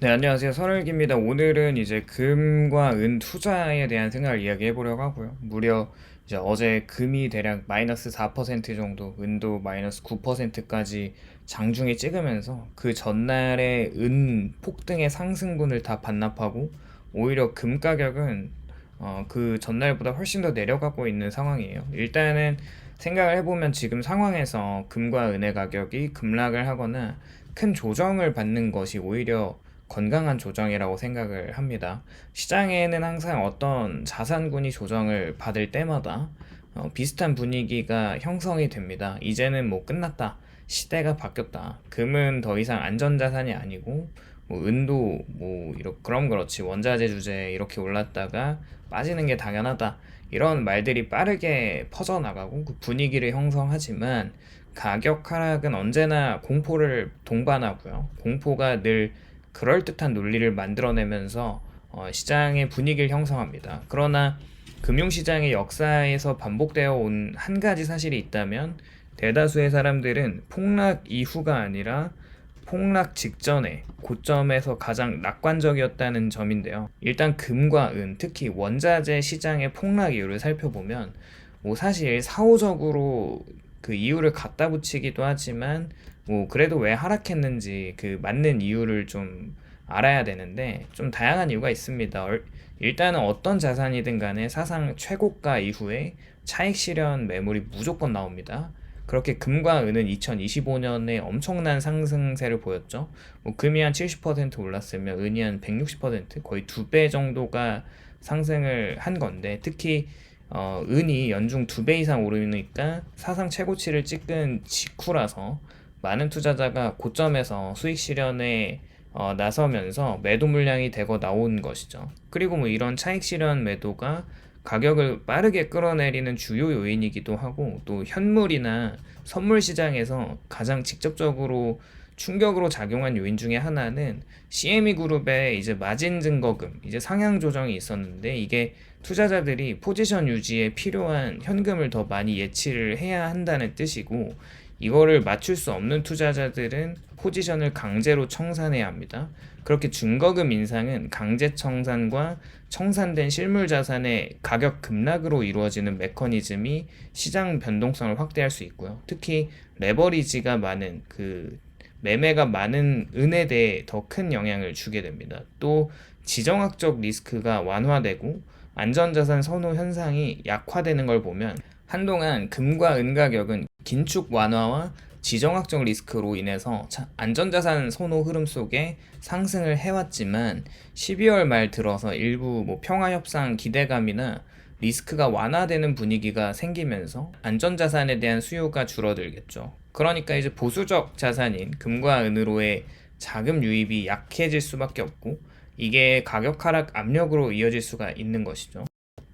네, 안녕하세요. 설일기입니다. 오늘은 이제 금과 은 투자에 대한 생각을 이야기해 보려고 하고요. 무려 이제 어제 금이 대략 마이너스 4% 정도, 은도 마이너스 9%까지 장중에 찍으면서 그 전날에 은 폭등의 상승분을 다 반납하고 오히려 금 가격은 어, 그 전날보다 훨씬 더 내려가고 있는 상황이에요. 일단은 생각을 해보면 지금 상황에서 금과 은의 가격이 급락을 하거나 큰 조정을 받는 것이 오히려 건강한 조정이라고 생각을 합니다. 시장에는 항상 어떤 자산군이 조정을 받을 때마다 어, 비슷한 분위기가 형성이 됩니다. 이제는 뭐 끝났다. 시대가 바뀌었다. 금은 더 이상 안전자산이 아니고 뭐 은도 뭐 이렇게 그럼 그렇지 원자재 주제 이렇게 올랐다가 빠지는 게 당연하다. 이런 말들이 빠르게 퍼져나가고 그 분위기를 형성하지만 가격 하락은 언제나 공포를 동반하고요. 공포가 늘 그럴듯한 논리를 만들어내면서 어, 시장의 분위기를 형성합니다. 그러나 금융시장의 역사에서 반복되어 온 한 가지 사실이 있다면 대다수의 사람들은 폭락 이후가 아니라 폭락 직전에 고점에서 가장 낙관적이었다는 점인데요. 일단 금과 은, 특히 원자재 시장의 폭락 이유를 살펴보면 뭐 사실 사후적으로 그 이유를 갖다 붙이기도 하지만 뭐 그래도 왜 하락했는지 그 맞는 이유를 좀 알아야 되는데 좀 다양한 이유가 있습니다. 얼- 일단은 어떤 자산이든 간에 사상 최고가 이후에 차익 실현 매물이 무조건 나옵니다. 그렇게 금과 은은 2025년에 엄청난 상승세를 보였죠. 뭐 금이 한 70% 올랐으면 은이 한 160% 거의 두 배 정도가 상승을 한 건데 특히 어, 은이 연중 두 배 이상 오르니까 사상 최고치를 찍은 직후라서 많은 투자자가 고점에서 수익 실현에 어, 나서면서 매도 물량이 대거 나온 것이죠. 그리고 뭐 이런 차익 실현 매도가 가격을 빠르게 끌어내리는 주요 요인이기도 하고 또 현물이나 선물 시장에서 가장 직접적으로 충격으로 작용한 요인 중에 하나는 CME 그룹의 이제 마진 증거금, 이제 상향 조정이 있었는데 이게 투자자들이 포지션 유지에 필요한 현금을 더 많이 예치를 해야 한다는 뜻이고 이거를 맞출 수 없는 투자자들은 포지션을 강제로 청산해야 합니다. 그렇게 준거금 인상은 강제 청산과 청산된 실물 자산의 가격 급락으로 이루어지는 메커니즘이 시장 변동성을 확대할 수 있고요. 특히 레버리지가 많은 그 매매가 많은 은에 대해 더 큰 영향을 주게 됩니다. 또 지정학적 리스크가 완화되고 안전자산 선호 현상이 약화되는 걸 보면 한동안 금과 은 가격은 긴축 완화와 지정학적 리스크로 인해서 자- 안전자산 선호 흐름 속에 상승을 해왔지만 12월 말 들어서 일부 뭐 평화협상 기대감이나 리스크가 완화되는 분위기가 생기면서 안전자산에 대한 수요가 줄어들겠죠. 그러니까 이제 보수적 자산인 금과 은으로의 자금 유입이 약해질 수밖에 없고 이게 가격 하락 압력으로 이어질 수가 있는 것이죠.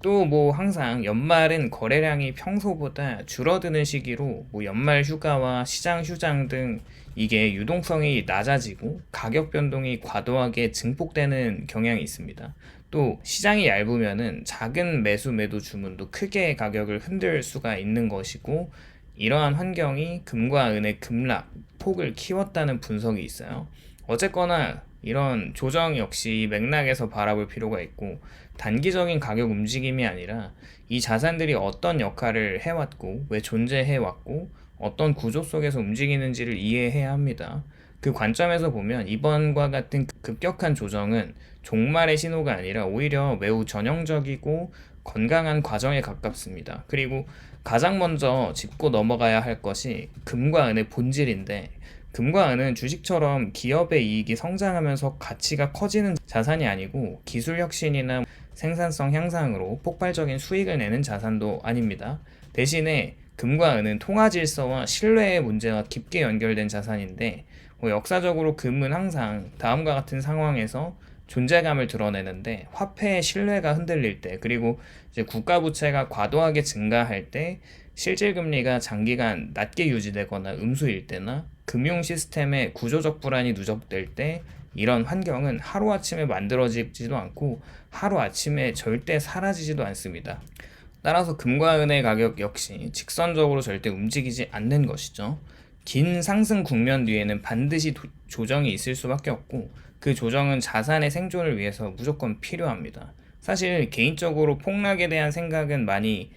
또 뭐 항상 연말은 거래량이 평소보다 줄어드는 시기로 뭐 연말 휴가와 시장 휴장 등 이게 유동성이 낮아지고 가격 변동이 과도하게 증폭되는 경향이 있습니다. 또 시장이 얇으면은 작은 매수 매도 주문도 크게 가격을 흔들 수가 있는 것이고 이러한 환경이 금과 은의 급락 폭을 키웠다는 분석이 있어요. 어쨌거나 이런 조정 역시 맥락에서 바라볼 필요가 있고 단기적인 가격 움직임이 아니라 이 자산들이 어떤 역할을 해왔고 왜 존재해왔고 어떤 구조 속에서 움직이는지를 이해해야 합니다. 그 관점에서 보면 이번과 같은 급격한 조정은 종말의 신호가 아니라 오히려 매우 전형적이고 건강한 과정에 가깝습니다. 그리고 가장 먼저 짚고 넘어가야 할 것이 금과 은의 본질인데 금과 은은 주식처럼 기업의 이익이 성장하면서 가치가 커지는 자산이 아니고 기술 혁신이나 생산성 향상으로 폭발적인 수익을 내는 자산도 아닙니다. 대신에 금과 은은 통화 질서와 신뢰의 문제와 깊게 연결된 자산인데 뭐 역사적으로 금은 항상 다음과 같은 상황에서 존재감을 드러내는데 화폐의 신뢰가 흔들릴 때 그리고 이제 국가 부채가 과도하게 증가할 때 실질 금리가 장기간 낮게 유지되거나 음수일 때나 금융 시스템의 구조적 불안이 누적될 때 이런 환경은 하루아침에 만들어지지도 않고 하루아침에 절대 사라지지도 않습니다. 따라서 금과 은의 가격 역시 직선적으로 절대 움직이지 않는 것이죠. 긴 상승 국면 뒤에는 반드시 도- 조정이 있을 수밖에 없고 그 조정은 자산의 생존을 위해서 무조건 필요합니다. 사실 개인적으로 폭락에 대한 생각은 많이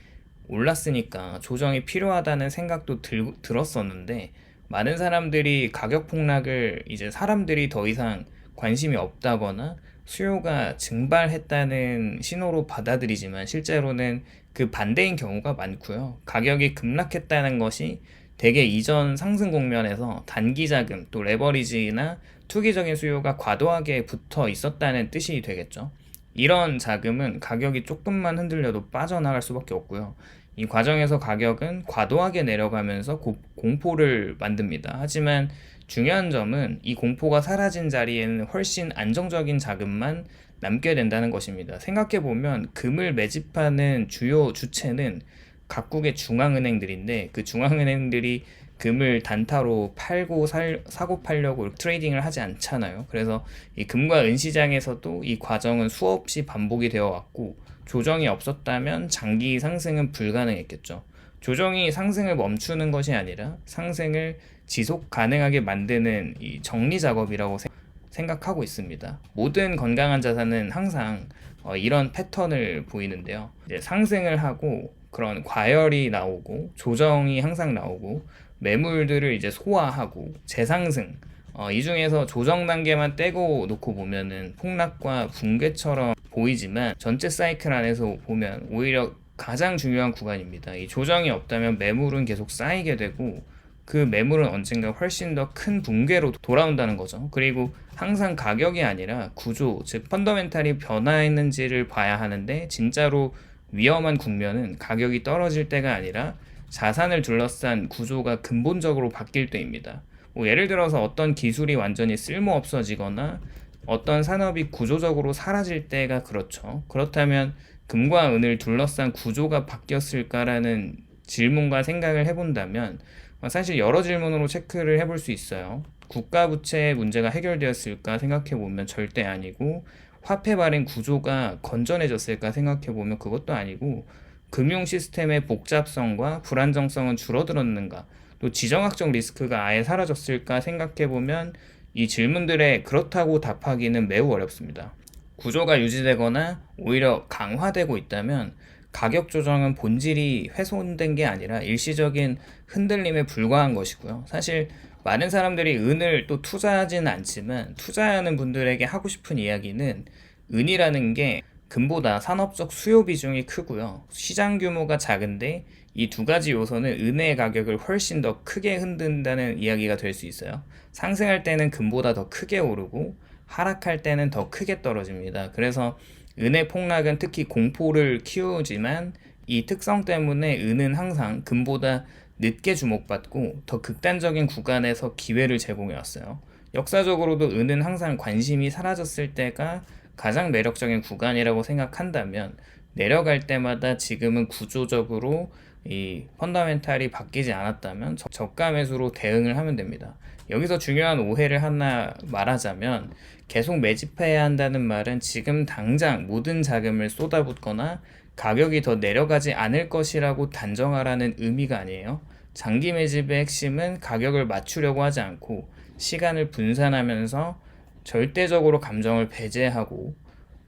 올랐으니까 조정이 필요하다는 생각도 들, 들었었는데 많은 사람들이 가격 폭락을 이제 사람들이 더 이상 관심이 없다거나 수요가 증발했다는 신호로 받아들이지만 실제로는 그 반대인 경우가 많고요. 가격이 급락했다는 것이 대개 이전 상승 국면에서 단기 자금 또 레버리지나 투기적인 수요가 과도하게 붙어 있었다는 뜻이 되겠죠. 이런 자금은 가격이 조금만 흔들려도 빠져나갈 수밖에 없고요. 이 과정에서 가격은 과도하게 내려가면서 고- 공포를 만듭니다. 하지만 중요한 점은 이 공포가 사라진 자리에는 훨씬 안정적인 자금만 남게 된다는 것입니다. 생각해 보면 금을 매집하는 주요 주체는 각국의 중앙은행들인데 그 중앙은행들이 금을 단타로 팔고 살, 사고 팔려고 트레이딩을 하지 않잖아요. 그래서 이 금과 은 시장에서도 이 과정은 수없이 반복이 되어 왔고 조정이 없었다면 장기 상승은 불가능했겠죠. 조정이 상승을 멈추는 것이 아니라 상승을 지속 가능하게 만드는 이 정리 작업이라고 생- 생각하고 있습니다. 모든 건강한 자산은 항상 어, 이런 패턴을 보이는데요. 상승을 하고 그런 과열이 나오고 조정이 항상 나오고 매물들을 이제 소화하고 재상승 어, 이 중에서 조정 단계만 떼고 놓고 보면은 폭락과 붕괴처럼 보이지만 전체 사이클 안에서 보면 오히려 가장 중요한 구간입니다. 이 조정이 없다면 매물은 계속 쌓이게 되고 그 매물은 언젠가 훨씬 더 큰 붕괴로 돌아온다는 거죠. 그리고 항상 가격이 아니라 구조, 즉 펀더멘탈이 변화했는지를 봐야 하는데 진짜로 위험한 국면은 가격이 떨어질 때가 아니라 자산을 둘러싼 구조가 근본적으로 바뀔 때입니다. 뭐 예를 들어서 어떤 기술이 완전히 쓸모 없어지거나 어떤 산업이 구조적으로 사라질 때가 그렇죠. 그렇다면 금과 은을 둘러싼 구조가 바뀌었을까라는 질문과 생각을 해본다면 사실 여러 질문으로 체크를 해볼 수 있어요. 국가 부채 문제가 해결되었을까 생각해 보면 절대 아니고 화폐 발행 구조가 건전해졌을까 생각해 보면 그것도 아니고 금융 시스템의 복잡성과 불안정성은 줄어들었는가 또 지정학적 리스크가 아예 사라졌을까 생각해 보면 이 질문들에 그렇다고 답하기는 매우 어렵습니다. 구조가 유지되거나 오히려 강화되고 있다면 가격 조정은 본질이 훼손된 게 아니라 일시적인 흔들림에 불과한 것이고요. 사실 많은 사람들이 은을 또 투자하지는 않지만 투자하는 분들에게 하고 싶은 이야기는 은이라는 게 금보다 산업적 수요 비중이 크고요. 시장 규모가 작은데 이 두 가지 요소는 은의 가격을 훨씬 더 크게 흔든다는 이야기가 될 수 있어요. 상승할 때는 금보다 더 크게 오르고 하락할 때는 더 크게 떨어집니다. 그래서 은의 폭락은 특히 공포를 키우지만 이 특성 때문에 은은 항상 금보다 늦게 주목받고 더 극단적인 구간에서 기회를 제공해 왔어요. 역사적으로도 은은 항상 관심이 사라졌을 때가 가장 매력적인 구간이라고 생각한다면 내려갈 때마다 지금은 구조적으로 이 펀더멘탈이 바뀌지 않았다면 저- 저가 매수로 대응을 하면 됩니다. 여기서 중요한 오해를 하나 말하자면 계속 매집해야 한다는 말은 지금 당장 모든 자금을 쏟아붓거나 가격이 더 내려가지 않을 것이라고 단정하라는 의미가 아니에요. 장기 매집의 핵심은 가격을 맞추려고 하지 않고 시간을 분산하면서 절대적으로 감정을 배제하고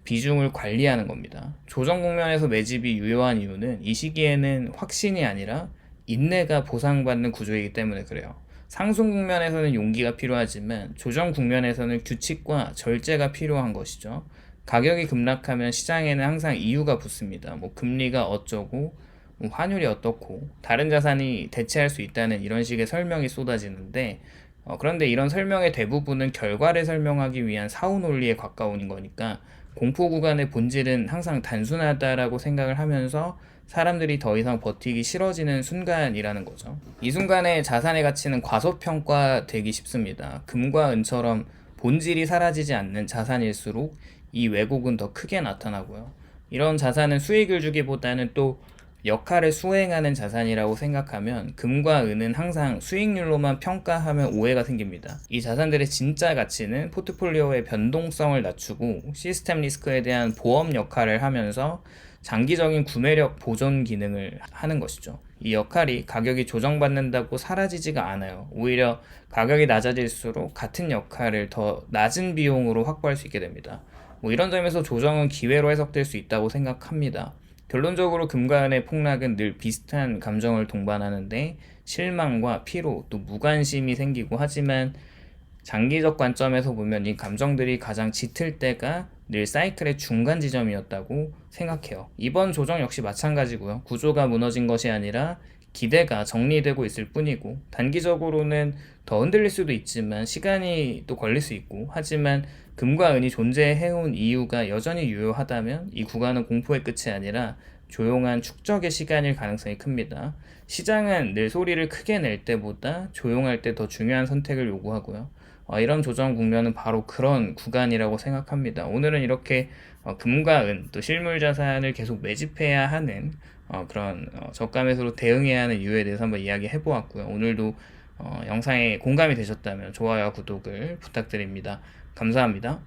비중을 관리하는 겁니다. 조정 국면에서 매집이 유효한 이유는 이 시기에는 확신이 아니라 인내가 보상받는 구조이기 때문에 그래요. 상승 국면에서는 용기가 필요하지만 조정 국면에서는 규칙과 절제가 필요한 것이죠. 가격이 급락하면 시장에는 항상 이유가 붙습니다. 뭐 금리가 어쩌고 뭐 환율이 어떻고 다른 자산이 대체할 수 있다는 이런 식의 설명이 쏟아지는데 어, 그런데 이런 설명의 대부분은 결과를 설명하기 위한 사후 논리에 가까운 거니까 공포 구간의 본질은 항상 단순하다라고 생각을 하면서 사람들이 더 이상 버티기 싫어지는 순간이라는 거죠. 이 순간에 자산의 가치는 과소평가 되기 쉽습니다. 금과 은처럼 본질이 사라지지 않는 자산일수록 이 왜곡은 더 크게 나타나고요. 이런 자산은 수익을 주기보다는 또 역할을 수행하는 자산이라고 생각하면 금과 은은 항상 수익률로만 평가하면 오해가 생깁니다. 이 자산들의 진짜 가치는 포트폴리오의 변동성을 낮추고 시스템 리스크에 대한 보험 역할을 하면서 장기적인 구매력 보존 기능을 하는 것이죠. 이 역할이 가격이 조정받는다고 사라지지가 않아요. 오히려 가격이 낮아질수록 같은 역할을 더 낮은 비용으로 확보할 수 있게 됩니다. 뭐 이런 점에서 조정은 기회로 해석될 수 있다고 생각합니다. 결론적으로 금과 은의 폭락은 늘 비슷한 감정을 동반하는데 실망과 피로 또 무관심이 생기고 하지만 장기적 관점에서 보면 이 감정들이 가장 짙을 때가 늘 사이클의 중간 지점이었다고 생각해요. 이번 조정 역시 마찬가지고요. 구조가 무너진 것이 아니라 기대가 정리되고 있을 뿐이고 단기적으로는 더 흔들릴 수도 있지만 시간이 또 걸릴 수 있고 하지만 금과 은이 존재해온 이유가 여전히 유효하다면 이 구간은 공포의 끝이 아니라 조용한 축적의 시간일 가능성이 큽니다. 시장은 늘 소리를 크게 낼 때보다 조용할 때 더 중요한 선택을 요구하고요. 어, 이런 조정 국면은 바로 그런 구간이라고 생각합니다. 오늘은 이렇게 어, 금과 은, 또 실물 자산을 계속 매집해야 하는 어, 그런 어, 저가 매수로 대응해야 하는 이유에 대해서 한번 이야기해 보았고요. 오늘도 어, 영상에 공감이 되셨다면 좋아요와 구독을 부탁드립니다. 감사합니다.